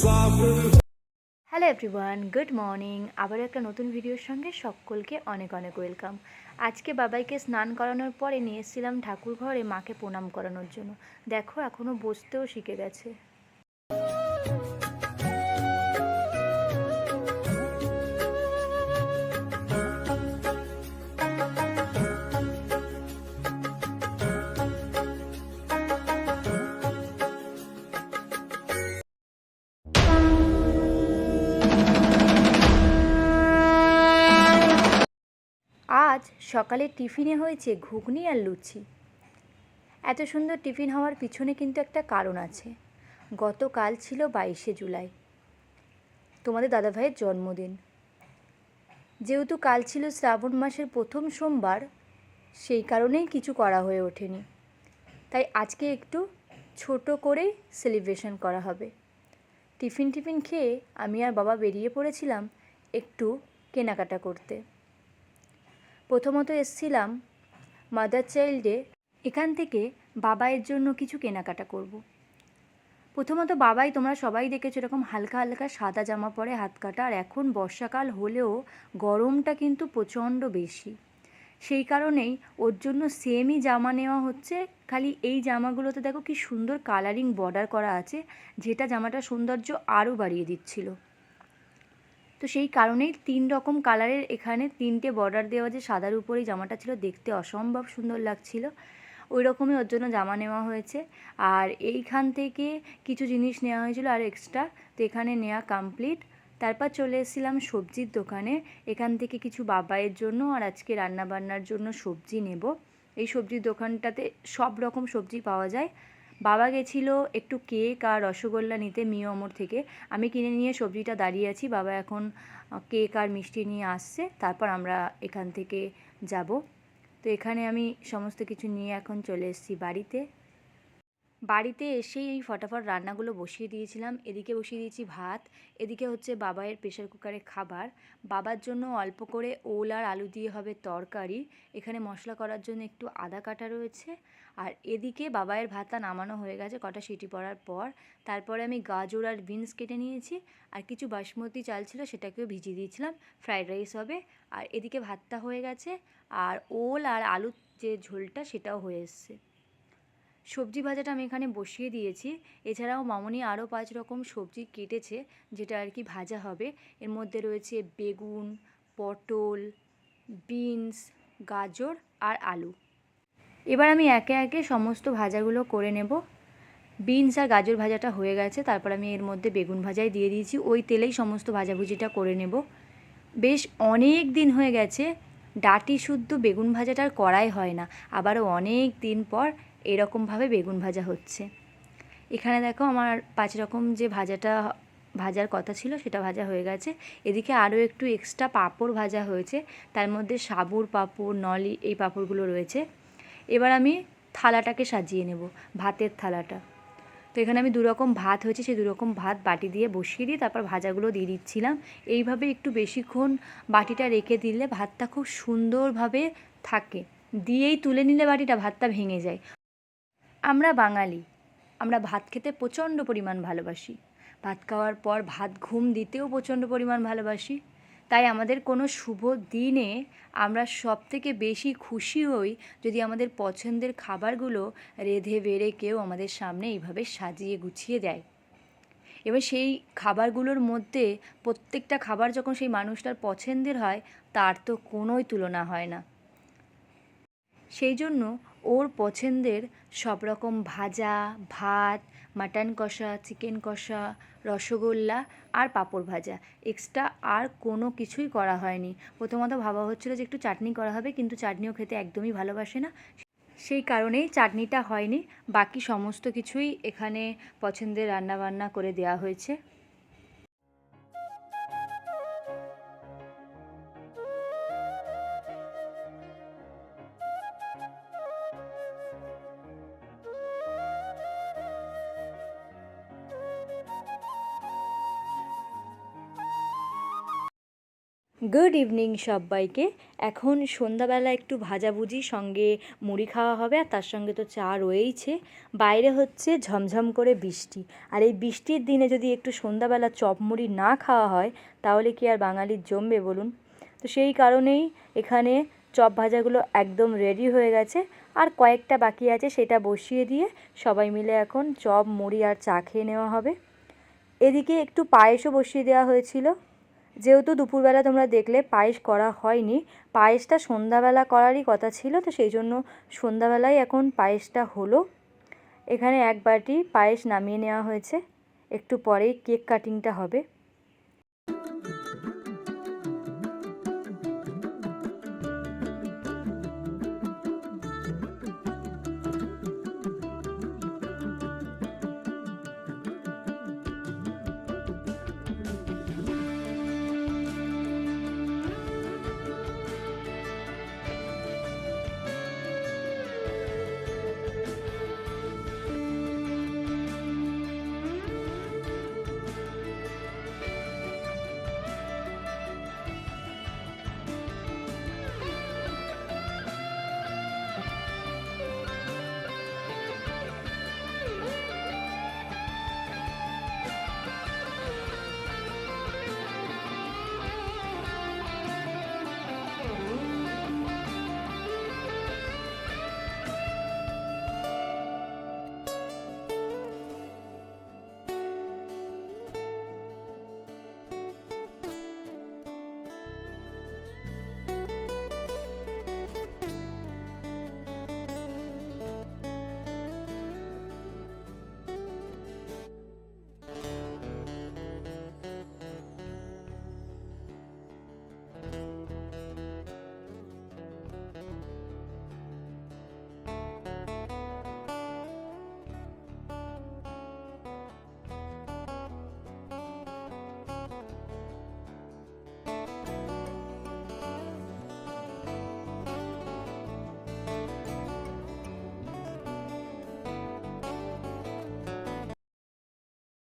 sovereign. Hello everyone good morning আবার একটা নতুন ভিডিওর সঙ্গে সকলকে অনেক অনেক ওয়েলকাম আজকে বাবাইকে স্নান করানোর পরে নিয়ে এসেছিলাম ঠাকুর ঘরে মাকে প্রণাম করানোর জন্য। দেখো এখনও বসতেও শিখে গেছে। সকালে টিফিনে হয়েছে ঘুগনি আর লুচি। এত সুন্দর টিফিন হওয়ার পিছনে কিন্তু একটা কারণ আছে। গতকাল ছিল বাইশে জুলাই। তোমাদের দাদাভাইয়ের জন্মদিন। যেহেতু কাল ছিল শ্রাবণ মাসের প্রথম সোমবার, সেই কারণেই কিছু করা হয়ে ওঠেনি। তাই আজকে একটু ছোট করেই সেলিব্রেশন করা হবে। টিফিন টিফিন খেয়ে আমি আর বাবা বেরিয়ে পড়েছিলাম একটু কেনাকাটা করতে। প্রথমত এসছিলাম মাদার চাইল্ডে এখান থেকে বাবাইয়ের জন্য কিছু কেনাকাটা করব। প্রথমত বাবাই, তোমরা সবাই দেখেছ এরকম হালকা হালকা সাদা জামা পরে হাত কাটা, আর এখন বর্ষাকাল হলেও গরমটা কিন্তু প্রচণ্ড বেশি সেই কারণেই ওর জন্য সেমই জামা নেওয়া হচ্ছে, খালি এই জামাগুলোতে দেখো কি সুন্দর কালারিং বর্ডার করা আছে, যেটা জামাটার সৌন্দর্য আরও বাড়িয়ে দিচ্ছিল তো সেই কারণেই তিন রকম কালারের এখানে তিনটে বর্ডার দেওয়া যে সাদার উপরেই জামাটা ছিল দেখতে অসম্ভব সুন্দর লাগছিল। ওই রকমই ওর জন্য জামা নেওয়া হয়েছে। আর এইখান থেকে কিছু জিনিস নেওয়া হয়েছিল আর এক্সট্রা তো এখানে নেওয়া কমপ্লিট তারপর চলে এসেছিলাম সবজির দোকানে। এখান থেকে কিছু বাবাইয়ের জন্য আর আজকে রান্নাবান্নার জন্য সবজি নেব। এই সবজির দোকানটাতে সব রকম সবজি পাওয়া যায়। বাবা গেছিল একটু কেক আর রসগোল্লা নিতে মিও অমর থেকে। আমি কিনে নিয়ে সবজিটা দাঁড়িয়ে আছি, বাবা এখন কেক আর মিষ্টি নিয়ে আসছে, তারপর আমরা এখান থেকে যাব। তো এখানে আমি সমস্ত কিছু নিয়ে এখন চলে এসেছি বাড়িতে। বাড়িতে এসেই এই ফটাফট রান্নাগুলো বসিয়ে দিয়েছিলাম। এদিকে বসিয়ে দিয়েছি ভাত, এদিকে হচ্ছে বাবাইয়ের প্রেশার কুকারে খাবার। বাবার জন্য অল্প করে ওল আর আলু দিয়ে হবে তরকারি। এখানে মশলা করার জন্য একটু আদা কাটা রয়েছে। আর এদিকে বাবাইয়ের ভাতটা নামানো হয়ে গেছে কটা সিটি পড়ার পর। তারপরে আমি গাজর আর বিনস কেটে নিয়েছি। আর কিছু বাসমতি চাল ছিল সেটাকেও ভিজিয়ে দিয়েছিলাম। ফ্রাইড রাইস হবে। আর এদিকে ভাতটা হয়ে গেছে। আর ওল আর আলুর যে ঝোলটা সেটাও হয়ে এসছে। সবজি ভাজাটা আমি এখানে বসিয়ে দিয়েছি। এছাড়াও মামনি আরও পাঁচ রকম সবজি কেটেছে, যেটা আর কি ভাজা হবে। এর মধ্যে রয়েছে বেগুন, পটল, বিনস, গাজর আর আলু। এবার আমি একে একে সমস্ত ভাজাগুলো করে নেব। বিনস আর গাজর ভাজাটা হয়ে গেছে, তারপর আমি এর মধ্যে বেগুন ভাজাই দিয়ে দিয়েছি। ওই তেলেই সমস্ত ভাজাভুজিটা করে নেব। বেশ অনেক দিন হয়ে গেছে ডাটি শুদ্ধ বেগুন ভাজাটা আর করাই হয় না। আবারও অনেক দিন পর এরকমভাবে বেগুন ভাজা হচ্ছে। এখানে দেখো আমার পাঁচ রকম যে ভাজাটা ভাজার কথা ছিল সেটা ভাজা হয়ে গেছে। এদিকে আরও একটু এক্সট্রা পাঁপড় ভাজা হয়েছে। তার মধ্যে সাবুর পাঁপড়, নলি এই পাঁপড়গুলো রয়েছে। এবার আমি থালাটাকে সাজিয়ে নেব, ভাতের থালাটা। তো এখানে আমি দুরকম ভাত হয়েছে, সেই দুরকম ভাত বাটি দিয়ে বসিয়ে দিয়ে তারপর ভাজাগুলো দিয়ে দিচ্ছিলাম। এইভাবে একটু বেশিক্ষণ বাটিটা রেখে দিলে ভাতটা খুব সুন্দরভাবে থাকে। দিয়েই তুলে নিলে বাটিটা, ভাতটা ভেঙে যায়। আমরা বাঙালি, আমরা ভাত খেতে প্রচণ্ড পরিমাণ ভালোবাসি। ভাত খাওয়ার পর ভাত ঘুম দিতেও প্রচণ্ড পরিমাণ ভালোবাসি। তাই আমাদের কোনো শুভ দিনে আমরা সব থেকে বেশি খুশি হই যদি আমাদের পছন্দের খাবারগুলো রেঁধে বেড়ে কেউ আমাদের সামনে এইভাবে সাজিয়ে গুছিয়ে দেয়। এবার সেই খাবারগুলোর মধ্যে প্রত্যেকটা খাবার যখন সেই মানুষটার পছন্দের হয়, তার তো কোনোই তুলনা হয় না। সেই জন্য ওর পছন্দের সব রকম ভাজা, ভাত, মাটন কষা, চিকেন কষা, রসগোল্লা আর পাঁপড় ভাজা। এক্সট্রা আর কোনো কিছুই করা হয়নি। প্রথমত ভাবা হচ্ছিল যে একটু চাটনি করা হবে, কিন্তু চাটনিও খেতে একদমই ভালোবাসে না। সেই কারণেই চাটনিটা হয়নি। বাকি সমস্ত কিছুই এখানে পছন্দের রান্নাবান্না করে দেওয়া হয়েছে। গুড ইভিনিং সবাইকে। এখন সন্ধ্যাবেলা একটু ভাজাভুজি, সঙ্গে মুড়ি খাওয়া হবে আর তার সঙ্গে তো চা রয়েইছে। বাইরে হচ্ছে ঝমঝম করে বৃষ্টি। আর এই বৃষ্টির দিনে যদি একটু সন্ধ্যাবেলা চপ মুড়ি না খাওয়া হয়, তাহলে কি আর বাঙালির জমবে বলুন? তো সেই কারণেই এখানে চপ ভাজাগুলো একদম রেডি হয়ে গেছে। আর কয়েকটা বাকি আছে, সেটা বসিয়ে দিয়ে সবাই মিলে এখন চপ, মুড়ি আর চা খেয়ে নেওয়া হবে। এদিকে একটু পায়েসও বসিয়ে দেওয়া হয়েছিল। যেহেতু দুপুরবেলা তোমরা দেখলে পায়েস করা হয়নি, পায়েসটা সন্ধ্যাবেলা করারই কথা ছিল, তো সেই জন্য সন্ধ্যাবেলায় এখন পায়েসটা হলো। এখানে এক বাটি পায়েস নামিয়ে নেওয়া হয়েছে, একটু পরেই কেক কাটিংটা হবে।